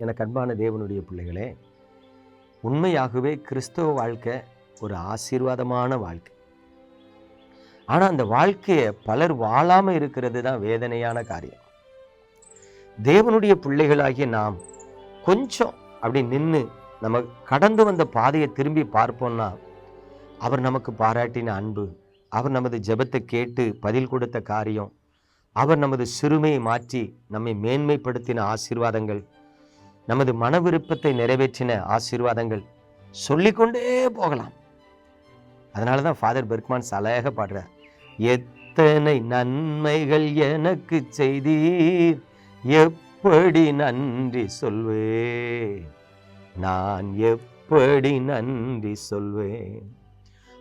எனக்கு அன்பான தேவனுடைய பிள்ளைகளே உண்மையாகவே கிறிஸ்தவ வாழ்க்கை ஒரு ஆசீர்வாதமான வாழ்க்கை. ஆனால் அந்த வாழ்க்கையை பலர் வாழாமல் இருக்கிறது தான் வேதனையான காரியம். தேவனுடைய பிள்ளைகளாகிய நாம் கொஞ்சம் அப்படி நின்று நம்ம கடந்து வந்த பாதையை திரும்பி பார்ப்போம்னா அவர் நமக்கு பாராட்டின அன்பு அவர் நமது ஜெபத்தை கேட்டு பதில் கொடுத்த காரியம் அவர் நமது சிறுமையை மாற்றி நம்மை மேன்மைப்படுத்தின ஆசீர்வாதங்கள் நமது மன விருப்பத்தை நிறைவேற்றின ஆசீர்வாதங்கள் சொல்லிக்கொண்டே போகலாம். அதனால தான் ஃபாதர் பெர்க்மான்ஸ் அழகாக பாடுறார். எத்தனை நன்மைகள் எனக்கு செய்தீர் எப்படி நன்றி சொல்வேன்? நான் எப்படி நன்றி சொல்வேன்?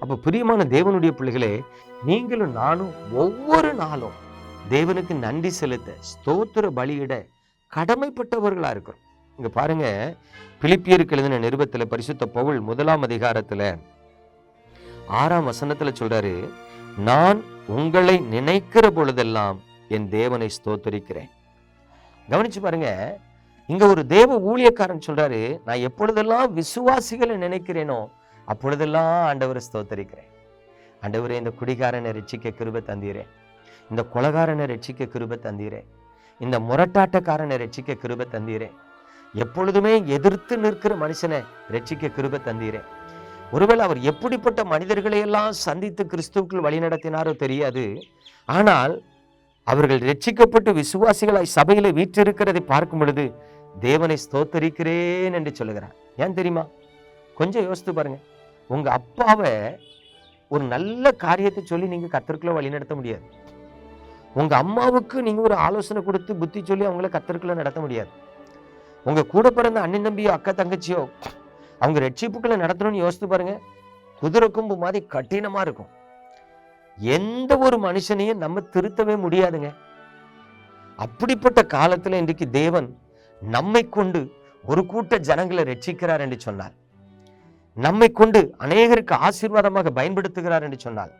அப்போ பிரியமான தேவனுடைய பிள்ளைகளே நீங்களும் நானும் ஒவ்வொரு நாளும் தேவனுக்கு நன்றி செலுத்த ஸ்தோத்திர பலியிட கடமைப்பட்டவர்களா இருக்கிறோம். இங்க பாருங்க. பிலிப்பியருக்கு எழுதின நிருபத்தில் பரிசுத்த பவுல் முதலாம் அதிகாரத்துல ஆறாம் வசனத்துல சொல்றாரு நான் உங்களை நினைக்கிற பொழுதெல்லாம் என் தேவனை ஸ்தோத்தரிக்கிறேன். கவனிச்சு பாருங்க. இங்க ஒரு தேவ ஊழியக்காரன் சொல்றாரு நான் எப்பொழுதெல்லாம் விசுவாசிகளை நினைக்கிறேனோ அப்பொழுதெல்லாம் ஆண்டவரை ஸ்தோத்தரிக்கிறேன். ஆண்டவரே இந்த குடிகாரனை ரட்சிக்க கிருபை தந்திரேன் இந்த கொலகாரனை ரட்சிக்க கிருபை தந்திரேன் இந்த முரட்டாட்டக்காரனை ரட்சிக்க கிருபை தந்தீரேன் எப்பொழுதுமே எதிர்த்து நிற்கிற மனுஷனை ரட்சிக்க கிருபை தந்தீரேன் ஒருவேளை அவர் எப்படிப்பட்ட மனிதர்களை எல்லாம் சந்தித்து கிறிஸ்துவுக்குள் வழிநடத்தினாரோ தெரியாது. ஆனால் அவர்கள் ரட்சிக்கப்பட்டு விசுவாசிகளாய் சபையில வீற்றிருக்கிறதை பார்க்கும் பொழுது தேவனை ஸ்தோத்தரிக்கிறேன் என்று சொல்லுகிறார். ஏன் தெரியுமா? கொஞ்சம் யோசித்து பாருங்க. உங்க அப்பாவை ஒரு நல்ல காரியத்தை சொல்லி நீங்க கத்தருக்குள்ள வழிநடத்த முடியாது. உங்க அம்மாவுக்கு நீங்க ஒரு ஆலோசனை கொடுத்து புத்தி சொல்லி அவங்கள கத்தருக்குள்ள நடத்த முடியாது. உங்க கூட பிறந்த அண்ணன் தம்பியோ அக்கா தங்கச்சியோ அவங்க ரட்சிப்புக்களை நடத்தணும்னு யோசித்து பாருங்க. குதிரை கும்பு மாதிரி கடினமாக இருக்கும். எந்த ஒரு மனுஷனையும் நம்ம திருத்தவே முடியாதுங்க. அப்படிப்பட்ட காலத்தில் இன்றைக்கு தேவன் நம்மை கொண்டு ஒரு கூட்ட ஜனங்களை ரட்சிக்கிறார் என்று சொன்னார். நம்மை கொண்டு அநேகருக்கு ஆசீர்வாதமாக பயன்படுத்துகிறார் என்று சொன்னால்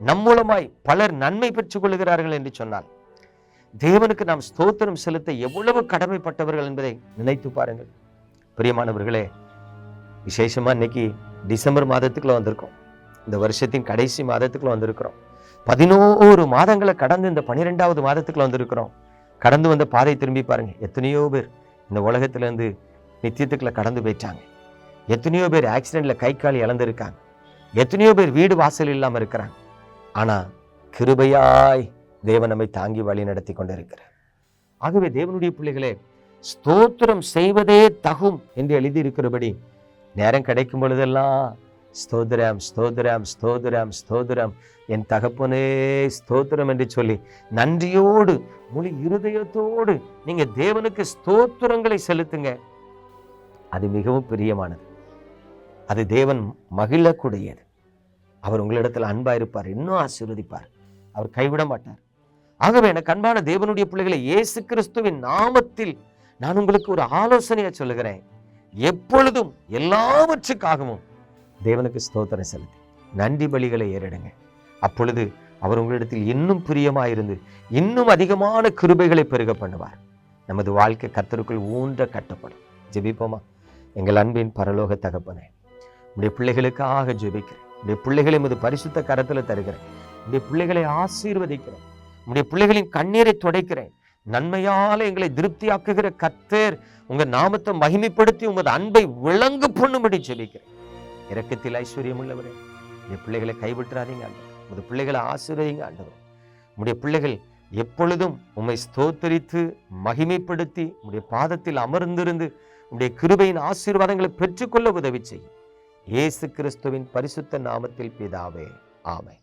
நம்மூலமாய் பலர் நன்மை பெற்றுக் கொள்கிறார்கள் என்று சொன்னால் தேவனுக்கு நாம் ஸ்தோத்திரம் செலுத்த எவ்வளவு கடமைப்பட்டவர்கள் என்பதை நினைத்து பாருங்கள். பிரியமானவர்களே விசேஷமா இன்னைக்கு டிசம்பர் மாதத்துக்குள்ள வந்திருக்கோம். இந்த வருஷத்தின் கடைசி மாதத்துக்குள்ள வந்திருக்கிறோம். பதினோரு மாதங்களை கடந்து இந்த பனிரெண்டாவது மாதத்துக்குள்ள வந்திருக்கிறோம். கடந்து வந்த பாதை திரும்பி பாருங்க. எத்தனையோ பேர் இந்த உலகத்துல இருந்து நித்தியத்துக்குள்ள கடந்து போயிட்டாங்க. எத்தனையோ பேர் ஆக்சிடென்ட்ல கை கால் இழந்திருக்காங்க. எத்தனையோ பேர் வீடு வாசல் இல்லாம இருக்கிறாங்க. ஆனா கிருபையாய் தேவன் நம்மை தாங்கி வழி நடத்தி கொண்டிருக்கிறார். ஆகவே தேவனுடைய பிள்ளைகளே ஸ்தோத்திரம் செய்வதே தகும் என்று எழுதியிருக்கிறபடி நேரம் கிடைக்கும் பொழுதெல்லாம் ஸ்தோதிரம் ஸ்தோதிரம் ஸ்தோதிரம் ஸ்தோதிரம் என் தகப்பனே ஸ்தோத்திரம் என்று சொல்லி நன்றியோடு முழு இருதயத்தோடு நீங்க தேவனுக்கு ஸ்தோத்திரங்களை செலுத்துங்க. அது மிகவும் பிரியமானது. அது தேவன் மகிழக்கூடியது. அவர் உங்களிடத்தில் அன்பா இருப்பார் இன்னும் ஆசீர்வதிப்பார். அவர் கைவிட மாட்டார். ஆகவே எனக்கு அன்பான தேவனுடைய பிள்ளைகளை இயேசு கிறிஸ்துவின் நாமத்தில் நான் உங்களுக்கு ஒரு ஆலோசனையை சொல்லுகிறேன். எப்பொழுதும் எல்லாவற்றுக்காகவும் தேவனுக்கு ஸ்தோத்திரம் செலுத்தி நன்றி பலிகளை ஏறிடுங்க. அப்பொழுது அவர் உங்களிடத்தில் இன்னும் பிரியமாயிருந்து இன்னும் அதிகமான கிருபைகளை பெருக பண்ணுவார். நமது வாழ்க்கை கத்தருக்குள் ஊன்ற கட்டப்படும் ஜெபிப்போமா? எங்கள் அன்பின் பரலோக தகப்பனே உடைய பிள்ளைகளுக்காக ஜெபிக்கிறேன். உடைய பிள்ளைகளை மது பரிசுத்த கரத்தில் தருகிறேன். உடைய பிள்ளைகளை ஆசீர்வதிக்கிறேன். உங்களுடைய பிள்ளைகளின் கண்ணீரை துடைக்கிறேன். நன்மையால் எங்களை திருப்தியாக்குகிற கத்தேர் உங்கள் நாமத்தை மகிமைப்படுத்தி உமது அன்பை விளங்கு பண்ணும்படி சொல்லிக்கிறேன். இறக்கத்தில் ஐஸ்வர்யம் உள்ளவரே உடைய பிள்ளைகளை கைவிட்டுறாதீங்க ஆண்டவர். உமது பிள்ளைகளை ஆசீர்வதிங்க ஆண்டவர். உங்களுடைய பிள்ளைகள் எப்பொழுதும் உம்மை ஸ்தோத்தரித்து மகிமைப்படுத்தி உடைய பாதத்தில் அமர்ந்திருந்து உடைய கிருபையின் ஆசீர்வாதங்களை பெற்றுக்கொள்ள உதவி செய்யும். இயேசு கிறிஸ்துவின் பரிசுத்த நாமத்தில் பிதாவே ஆமை